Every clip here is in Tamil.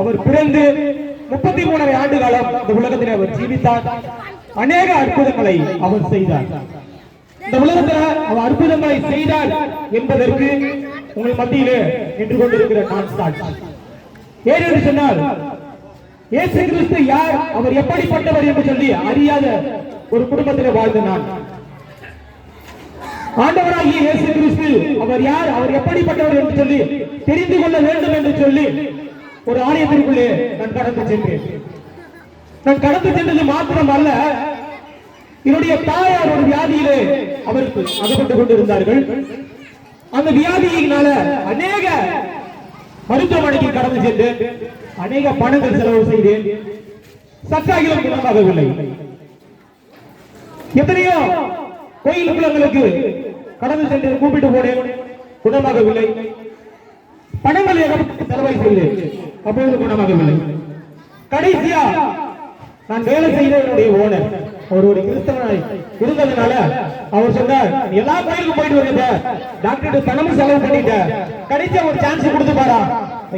அவர் பிறந்து முப்பத்தி மூணரை ஆண்டு காலம் இந்த உலகத்தில் அவர் ஜீவித்தார். அநேக அற்புதங்களை அவர் செய்தார். இந்த உலகத்தில் அவர் அற்புதங்களை செய்தார் என்பதற்கு உங்கள் மத்தியிலே நின்று கொண்டிருக்கிற நான் சாட்சி ஏன் என்று சொன்னால் இயேசு கிறிஸ்து யார் அவர் எப்படிப்பட்டவர் என்று சொல்லி அறியாத ஒரு குடும்பத்தில் வாழ்ந்த நான். ஆண்டவராகிய இயேசு கிறிஸ்து அவர் யார் அவர் எப்படிப்பட்டவர் என்று சொல்லி தெரிந்து கொள்ள வேண்டும் என்று சொல்லி ஒரு ஆலயத்திற்குள்ளே நான் கடந்து சென்றேன். நான் கடந்து சென்றது மாத்திரம் அல்ல என்னுடைய தாயார் ஒரு வியாதியிலே அவருக்கு அகப்பட்டுக் கொண்டிருந்தார்கள். அந்த வியாதியினால அநேக மருத்துவமனைக்கு கடந்து சென்று அநேக பணங்கள் செலவு செய்தேன். சற்றாகிலும் குணமாகவில்லை எத்தனையோ கோயில் குளங்களுக்கு கடந்து சென்று கூப்பிட்டு போனேன். குணமாகவில்லை. பணங்கள் எனக்கு செலவை செய்தேன் அப்பொழுது குணமாகவில்லை. கடைசியா நான் வேலை செய்த என்னுடைய ஓனர் அவர் ஒரு கிறிஸ்தவனாய் இருந்ததுனால அவர் சொன்னார் எல்லா கோயிலுக்கும் போயிட்டு வருங்க டாக்டர் பணமும் செலவு பண்ணிட்ட கடைசியா ஒரு சான்ஸ் கொடுத்து பாரா.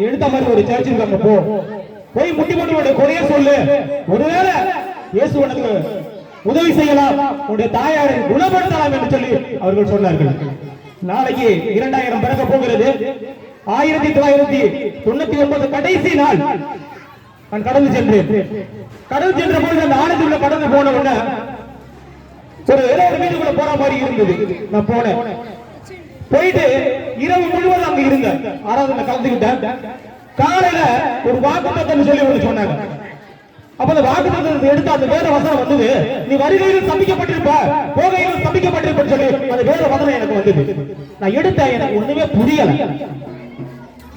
எடுத்த மாதிரி ஒரு சர்ச் இருக்காங்க போ. போய் முட்டி முட்டி உடைய குறைய சொல்லு. ஒருவேளை இயேசு உனக்கு உதவி செய்யலாம். உன்னுடைய தாயாரை குணப்படுத்தலாம் என்று சொல்லி அவர்கள் சொன்னார்கள். நாளைக்கு இரண்டாயிரம் பிறக்க போகிறது. ஆயிரத்தி தொள்ளாயிரத்தி தொண்ணூத்தி ஒன்பது கடைசி நாள் நான் கடந்து சென்றேன். கடந்து சென்ற பொழுது அந்த ஆலயத்துக்குள்ள கடந்து போன உடனே ஒரு ஒரு வீட்டுக்குள்ள போற மாதிரி இருந்தது. நான் போனேன். போயிட்டு இரவு முழுவதும் அங்க இருந்தேன். ஆராதனை கலந்துக்கிட்டேன் காலையில ஒரு வாக்குத்தத்தம் சொல்லி ஒன்று சொன்னாங்க. அப்ப அந்த வாக்குத்தத்தத்தை எடுத்து அந்த வேத வசனம் வந்தது. நீ வருகையில் சம்பிக்கப்பட்டிருப்ப போகையில் சபிக்கப்பட்டிருப்ப சொல்லி அந்த வேத வசனம் எனக்கு வந்தது. நான் எடுத்தேன். எனக்கு ஒண்ணுமே புரியல.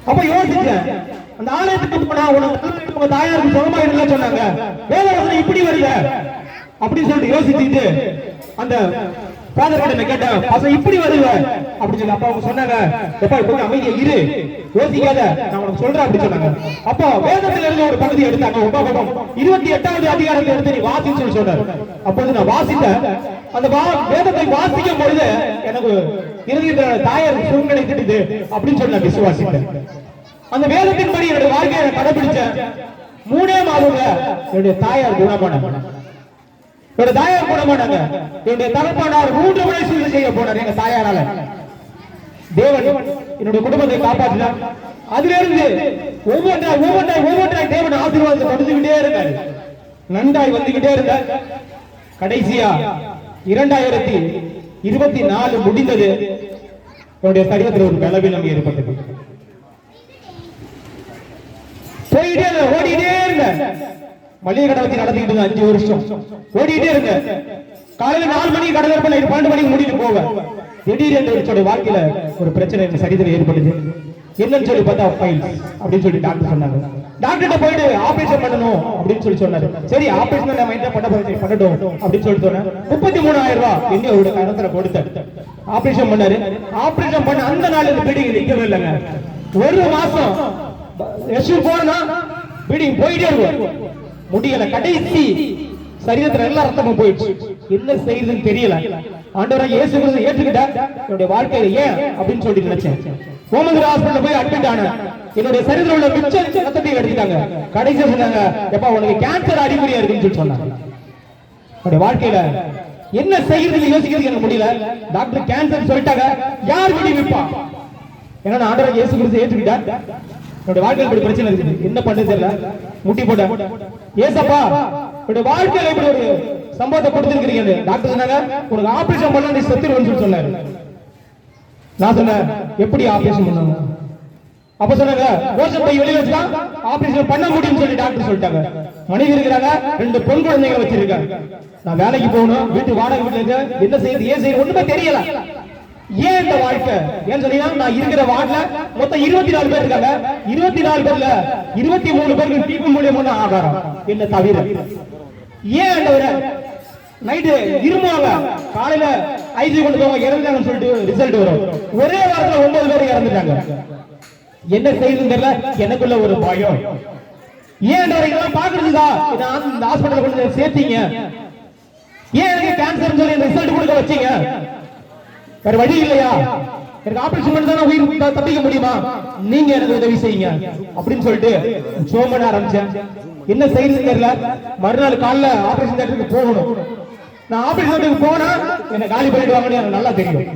அப்ப யோசிக்க அந்த ஆலயத்துக்கு போனா உனக்கு உங்க தாயாருக்கு சுகமாயிடல சொன்னாங்க. வேதவசனம் இப்படி வருத. அப்படின்னு சொல்லிட்டு யோசிச்சுட்டு அந்த பாதர் கிட்ட கேட்டேன் பசங்க இப்படி வருவ அப்படின்னு சொல்லி அப்பா அவங்க சொன்னாங்க எப்பா கொஞ்சம் அமைதியா இரு. யோசிக்காத. நான் உனக்கு சொல்றேன் அப்படி சொன்னாங்க. அப்போ வேதத்துல இருந்து ஒரு பகுதி எடுத்தாங்க. உபகமம் இருபத்தி எட்டாவது அதிகாரத்தை எடுத்து நீ வாசின்னு சொல்லி சொன்னார். அப்போது நான் வாசித்தேன். அந்த வா- வேதத்தை வாசிக்கும் பொழுது எனக்கு இறுதியில் தாயார் சூழ்நிலை கிடைத்துட்டு அப்படின்னு சொல்லி நான் விசுவாசித்தேன். அந்த வேதத்தின்படி என்னுடைய வாழ்க்கையை நான் கடைபிடிச்சேன். மூணே மாதங்க என்னுடைய தாயார் குணமானாங்க. என்னுடைய தாயார் குணமானாங்க. என்னுடைய தகப்பனார் மூன்று முறை சூழ்நிலை செய்ய போனார் எங்க தாயாரால. தேவன் என்னுடைய குடும்பத்தை காப்பாற்றினார். அதிலிருந்து ஒவ்வொன்றாய் ஒவ்வொன்றாய் ஒவ்வொன்றாய் தேவன் ஆசீர்வாதத்தை கொடுத்துக்கிட்டே இருந்தார். நன்றாய் வந்துகிட்டே இருந்தார். கடைசியா இரண்டாயிரத்தி இருபத்தி நாலு முடிந்தது. என்னுடைய சரீரத்தில் ஒரு பலவீனம் ஏற்பட்டது. போயிட்டே இருந்த ஓடிட்டே இருங்க மளிகை கடை வச்சு நடத்திக்கிட்டு இருந்தேன் அஞ்சு வருஷம். ஓடிட்டே இருங்க காலையில நாலு மணிக்கு கடை பன்னெண்டு மணிக்கு மூடிட்டு போவேன். திடீரென்று என்னுடைய வாழ்க்கையில ஒரு பிரச்சனை என் ஏற்படுது. என்னன்னு சொல்லி பார்த்தா ஃபைல் அப்படின்னு சொல்லி டாக்டர் சொன்னாங்க. டாக்டர்கிட்ட போயிட்டு ஆபரேஷன் பண்ணணும் அப்படின்னு சொல்லி சொன்னாரு. சரி ஆபரேஷன் நம்ம என்ன பண்ண போறோம்? பண்ணட்டும் அப்படின்னு சொல்லி சொன்னேன். முப்பத்தி மூணாயிரம் ரூபாய் என்ன ஒரு கணத்துல கொடுத்த ஆபரேஷன் பண்ணாரு. ஆபரேஷன் பண்ண அந்த நாள் இந்த பீடிங் நிக்கவே இல்லைங்க. ஒரு மாசம். எஸ் போனா பீடிங் போயிட்டே இருக்கும். முடியல. கடைசி சரீரத்துல எல்லா ரத்தமும் போயிடுச்சு. என்ன செய்யுதுன்னு தெரியல. ஆண்டவராக இயேசு கிறிஸ்து ஏற்றுக்கிட்டா என்னுடைய வாழ்க்கையில ஏன் அப்படின்னு சொல்லிட்டு நினைச்சேன். ஓமந்திர ஹாஸ்பிட்டல் போய் அட்மிட் ஆனேன் என்னுடைய சரீரம் உள்ள மிச்ச ரத்தத்தையும் எடுத்துட்டாங்க. கடைசியா சொன்னாங்க எப்பா உனக்கு கேன்சர் அறிகுறியா இருக்குன்னு சொல்லி சொன்னாங்க. என்னுடைய வாழ்க்கையில என்ன செய்யறதுன்னு யோசிக்கிறது எனக்கு முடியல. டாக்டர் கேன்சர் சொல்லிட்டாங்க. யார் விடி ஏன்னா நான் ஆண்டவராக இயேசு கிறிஸ்து ஏற்றுக்கிட்டா என்னோட வாழ்க்கையில் இப்படி பிரச்சனை இருக்குது. என்ன பண்ணது தெரியல. முட்டி போட்டேன். ஏசப்பா என்னோட வாழ்க்கையில இப்படி ஒரு சம்பவத்தை கொடுத்திருக்கிறீங்க டாக்டர் சொன்னாங்க உனக்கு ஆபரேஷன் பண்ண நீ செத்துருவேன்னு சொல்லி சொன்னாரு. நான் சொன்னேன் எப்படி ஆபரேஷன் பண்ணுவாங்க அப்ப சொன்னாங்க மோசம் பை வெளியில வச்சா ஆபரேஷன் பண்ண முடியும்னு சொல்லி டாக்டர் சொல்லிட்டாங்க. மனைவி இருக்கிறாங்க ரெண்டு பெண் குழந்தைகளை வச்சிருக்காங்க. நான் வேலைக்கு போகணும் வீட்டு வாடகை வீட்டுல என்ன செய்யுது ஏன் செய்யுது ஒண்ணுமே தெரியல. ஏன் இந்த வாழ்க்கை? ஏன் சொன்னீங்கன்னா நான் இருக்கிற வார்டுல மொத்தம் இருபத்தி நாலு பேர் இருக்காங்க. இருபத்தி நாலு பேர்ல இருபத்தி மூணு பேருக்கு டிபி மூலியமான ஆகாரம். என்ன தவிர? ஏன் ஆண்டவரே நைட்டு இருமுவாங்க காலையில ஐசி கொண்டு போவாங்க இறந்துட்டாங்கன்னு சொல்லிட்டு ரிசல்ட் வரும். ஒரே வாரத்துல ஒன்பது பேர் இறந்துட்டாங்க. என்ன செய்யுதுன்னு தெரியல? எனக்குள்ள ஒரு பயம். ஏன் ஆண்டவரே இதெல்லாம் பாக்குறதுக்கா நான் இந்த ஹாஸ்பிட்டல் கொண்டு சேர்த்தீங்க. ஏன் எனக்கு கேன்சர் சொல்லி ரிசல்ட் கொடுக்க வச்சீங்க? வேற வழி இல்லையா? எனக்கு ஆபரேஷன் பண்ணி தானே உயிர் தப்பிக்க முடியுமா? நீங்க எனக்கு உதவி செய்யுங்க. அப்படின்னு சொல்லிட்டு ஜோம் பண்ண ஆரம்பிச்சேன். என்ன செய்யறது தெரியல. மறுநாள் காலைல ஆபரேஷன் தேட்டருக்கு போகணும். நான் ஆபரேஷன் தேட்டருக்கு போனா என்ன காலி பண்ணிடுவாங்கன்னு எனக்கு நல்லா தெரியும்.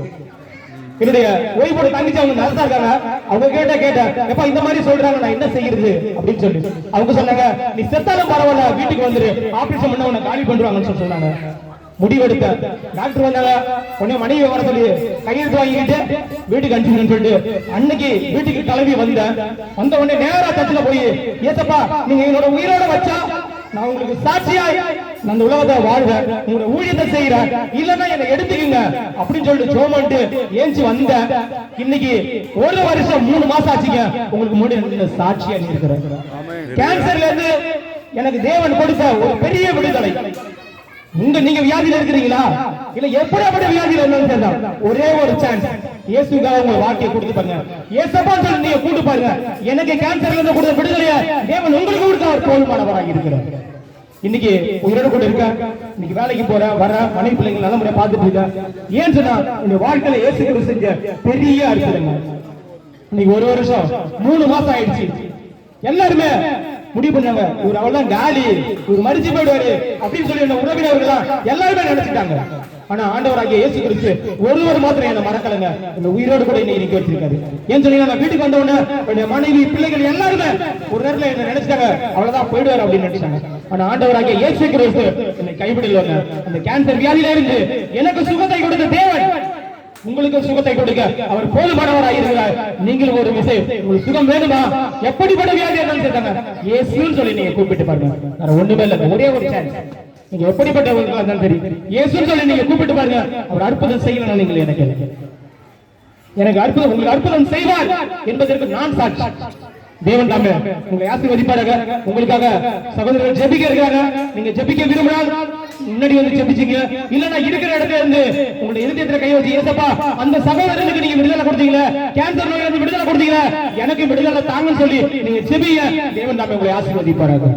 என்னுடைய ஓய்வோட தங்கச்சி அவங்க நல்லா இருக்காங்க. அவங்க கேட்ட கேட்ட எப்ப இந்த மாதிரி சொல்றாங்க நான் என்ன செய்யறது? அப்படின்னு சொல்லி. அவங்க சொன்னாங்க நீ செத்தாலும் பரவாயில்ல வீட்டுக்கு வந்துரு. ஆபரேஷன் பண்ண உன்னை காலி பண்ணுவாங்கன்னு சொல்லி சொன்னாங்க. முடிவெடுத்த. டாக்டர் வந்தாங்க. உடனே மனைவி வர சொல்லி கையெழுத்து வாங்கிக்கிட்டு வீட்டுக்கு அனுப்பிச்சுன்னு சொல்லிட்டு அன்னைக்கு வீட்டுக்கு கிளம்பி வந்தேன். வந்த உடனே நேரா தச்சுல போய் ஏசப்பா நீங்க என்னோட உயிரோட வச்சா நான் உங்களுக்கு சாட்சியாய் நான் அந்த உலகத்தை வாழ்வேன். உங்களோட ஊழியத்தை செய்யறேன் இல்லன்னா என்னை எடுத்துக்கங்க. அப்படின்னு சொல்லிட்டு ஜோமன்ட்டு ஏஞ்சி வந்தேன். இன்னைக்கு ஒரு வருஷம் மூணு மாசம் ஆச்சுங்க. உங்களுக்கு முன்னாடி சாட்சியா இருக்கிறேன் கேன்சர்ல இருந்து எனக்கு தேவன் கொடுத்த ஒரு பெரிய விடுதலை. உங்க நீங்க வியாதியில இருக்கிறீங்களா? இல்ல எப்படியாப்பட்ட வியாதியில இருந்தாலும் ஒரே ஒரு சான்ஸ் இயேசுக்காக உங்க வாழ்க்கையை கொடுத்து பாருங்க. ஏசப்பா சொல்லி நீங்க கூட்டு பாருங்க. எனக்கு கேன்சர்ல இருந்து கொடுத்த விடுதலைய? தேவன் உங்களுக்கு கொடுத்த ஒரு போதுமானவராக இருக்கிறார். இன்னைக்கு உயிரோட கூட இருக்க? இன்னைக்கு வேலைக்கு போற வர மனைவி பிள்ளைங்க நல்ல முறையா பார்த்துட்டு இருக்க? ஏன் சொன்னா இந்த வாழ்க்கையில இயேசு கிறிஸ்து செஞ்ச பெரிய அற்புதங்க இன்னைக்கு ஒரு வருஷம் மூணு மாசம் ஆயிடுச்சு. எல்லாருமே முடிவு பண்ணாங்க. இவர் அவ்வளவுதான் காலி. இவர் மறிச்சு போயிடுவாரு. அப்படின்னு சொல்லி என்ன உறவினர்கள் எல்லாருமே நினைச்சிட்டாங்க ஆனா ஆண்டவராகிய இயேசு குறித்து ஒருவர் மாத்திரம் என்ன மறக்கலங்க. இந்த உயிரோடு கூட என்னை நிக்க வச்சிருக்காரு ஏன் சொல்லி நான் வீட்டுக்கு வந்த உடனே என்னுடைய மனைவி பிள்ளைகள் எல்லாருமே ஒரு நேரத்துல என்ன நினைச்சிட்டாங்க. அவ்வளவுதான் போயிடுவாரு அப்படின்னு நினைச்சாங்க ஆனா ஆண்டவராகிய இயேசு கிறிஸ்து என்னை கைவிடலங்க. அந்த கேன்சர் வியாதியில இருந்து எனக்கு சுகத்தை உங்களுக்கு சுகத்தை கொடுக்க அவர் போதுமானவராக இருக்கிறார். நீங்களும் ஒரு விசை உங்களுக்கு சுகம் வேணுமா? எப்படிப்பட்ட வியாதி என்னன்னு சேர்த்தாங்க இயேசுன்னு சொல்லி நீங்க கூப்பிட்டு பாருங்க. வேற ஒண்ணுமே இல்ல ஒரே ஒரு சான்ஸ் நீங்க எப்படிப்பட்டவங்களா இருந்தாலும் சரி. இயேசுன்னு சொல்லி நீங்க கூப்பிட்டு பாருங்க. அவர் அற்புதம் செய்யணும் நீங்கள் எனக்கு எனக்கு அற்புதம் உங்களுக்கு அற்புதம் செய்வார் என்பதற்கு நான் சாட்சி. தேவன் தாமே உங்களை ஆசீர்வதிப்பாராக. உங்களுக்காக சகோதரர்கள் ஜெபிக்க இருக்காங்க நீங்க ஜெபிக்க விரும்பினால் முன்னாடி வந்து ஜெபிச்சீங்க இல்லன்னா இருக்கிற இடத்துல இருந்து உங்களுடைய இருதயத்துல கை வச்சு ஏசப்பா அந்த சகோதரனுக்கு நீங்க விடுதலை கொடுத்தீங்க கேன்சர் நோயில இருந்து விடுதலை கொடுத்தீங்க எனக்கு விடுதலை தாங்கன்னு சொல்லி நீங்க ஜெபிங்க தேவன் தாமே உங்களை ஆசீர்வதிப்பாராக.